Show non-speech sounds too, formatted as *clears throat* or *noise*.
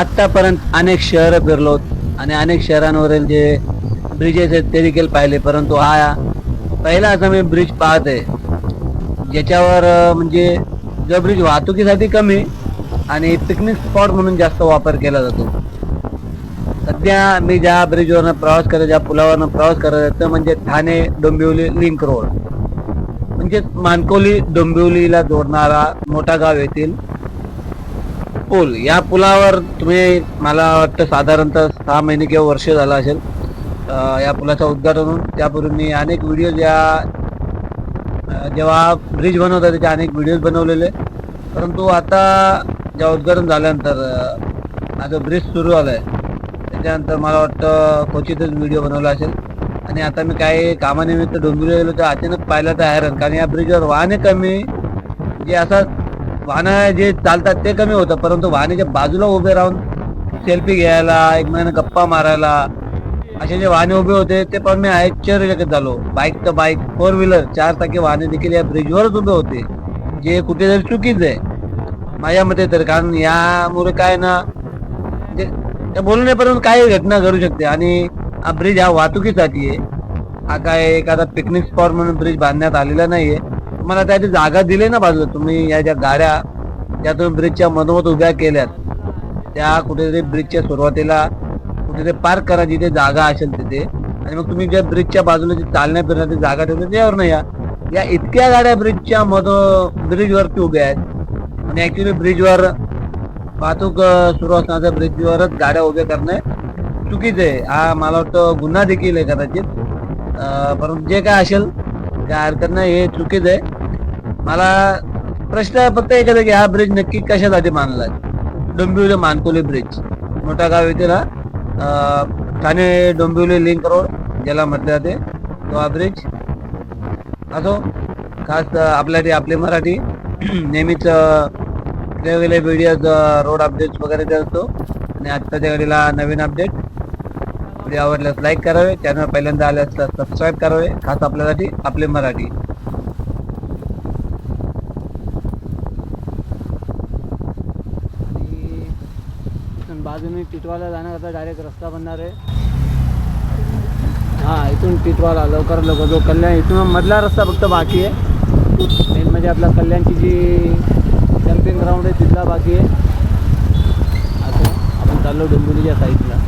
आत्तापर्यंत अनेक शहरं फिरलो आणि अनेक शहरांवरील जे ब्रिजेस आहेत ते देखील पाहिले परंतु हा पहिला असा मी ब्रिज पाहत आहे ज्याच्यावर म्हणजे जो ब्रिज वाहतुकीसाठी कमी आणि पिकनिक स्पॉट म्हणून जास्त वापर केला जातो. सध्या मी ज्या ब्रिजवरनं प्रवास करत ज्या पुलावरनं प्रवास करत आहे, म्हणजे ठाणे डोंबिवली लिंक रोड म्हणजे मानकोली डोंबिवलीला जोडणारा मोठा गाव येथील पूल या पुलावर तुम्ही मला वाटतं साधारणतः सहा महिने किंवा वर्ष झालं असेल या पुलाचं उद्घाटन होऊन. त्यापूर्वी मी अनेक व्हिडिओ ज्या जेव्हा ब्रिज बनवता त्याचे अनेक व्हिडिओज बनवलेले. परंतु आता जेव्हा उद्घाटन झाल्यानंतर माझं ब्रिज सुरू झाला आहे त्याच्यानंतर मला वाटतं क्वचितच व्हिडिओ बनवला असेल. आणि आता मी काही कामानिमित्त डोंबिवली गेलो तर अचानक पाहिलं तर हैराण कारण या ब्रिजवर वाहने कमी जे असं वाहनं जे चालतात ते कमी होतं परंतु वाहनाच्या बाजूला उभे राहून सेल्फी घ्यायला एकमेकांना गप्पा मारायला असे जे वाहने उभे होते ते पण मी आश्चर्यचकित झालो. बाईक तर बाईक फोर व्हीलर चार चाकी वाहने देखील या ब्रिजवरच उभे होते. जे कुठेतरी चुकीचं आहे. माझ्या मते तर कारण यामुळे काय ना म्हणजे त्या बोलण्यापर्यंत काही घटना घडू शकते. आणि हा ब्रिज हा वाहतुकीसाठी आहे. हा काय एखादा पिकनिक स्पॉट म्हणून ब्रिज बांधण्यात आलेला नाहीये. तुम्हाला त्या जागा दिली ना बाजूला तुम्ही या ज्या गाड्या ज्या तुम्ही ब्रिजच्या मधोमध उभ्या केल्यात त्या कुठेतरी ब्रिजच्या सुरुवातीला कुठेतरी पार्क करा जिथे जागा असेल तिथे. आणि मग तुम्ही ज्या ब्रिजच्या बाजूला जी चालण्या फिरण्याची जागा ठेवली त्यावर नाही या. या इतक्या गाड्या ब्रिजच्या मधो ब्रिजवरती उभ्या आहेत. आणि ऍक्च्युली ब्रिजवर वाहतूक सुरू असण्याच्या ब्रिजवरच गाड्या उभ्या करणे चुकीचं आहे. हा मला वाटतं गुन्हा देखील आहे कदाचित. परंतु जे काय असेल काय हरकत नाही हे चुकीच आहे. मला प्रश्न आहे फक्त एकच आहे की हा ब्रिज नक्की कशासाठी मानला डोंबिवली मानकोली ब्रिज मोठा गाव येते ना ठाणे डोंबिवली लिंक रोड ज्याला म्हटलं जाते तो हा ब्रिज असो खास आपल्यासाठी आपली मराठी. *clears throat* नेहमीच वेगवेगळे व्हिडिओज रोड अपडेट्स वगैरे देत. असतो आणि आत्ताच्या घडीला नवीन अपडेट व्हिडिओ आवडल्यास लाईक करावे चॅनल पहिल्यांदा आले असल्यास सबस्क्राईब करावे. खास आपल्यासाठी आपले मराठी. बाजूने टिटवाला जाण्याकरता डायरेक्ट रस्ता बनणार आहे. हा इथून टिटवाला लवकर लवकर जो कल्याण इथून मधला रस्ता फक्त बाकी आहे. मेन म्हणजे आपला कल्याणची जी डम्पिंग ग्राउंड आहे तिथला बाकी आहे. असं आपण चाललो डोंबिवलीच्या साईडला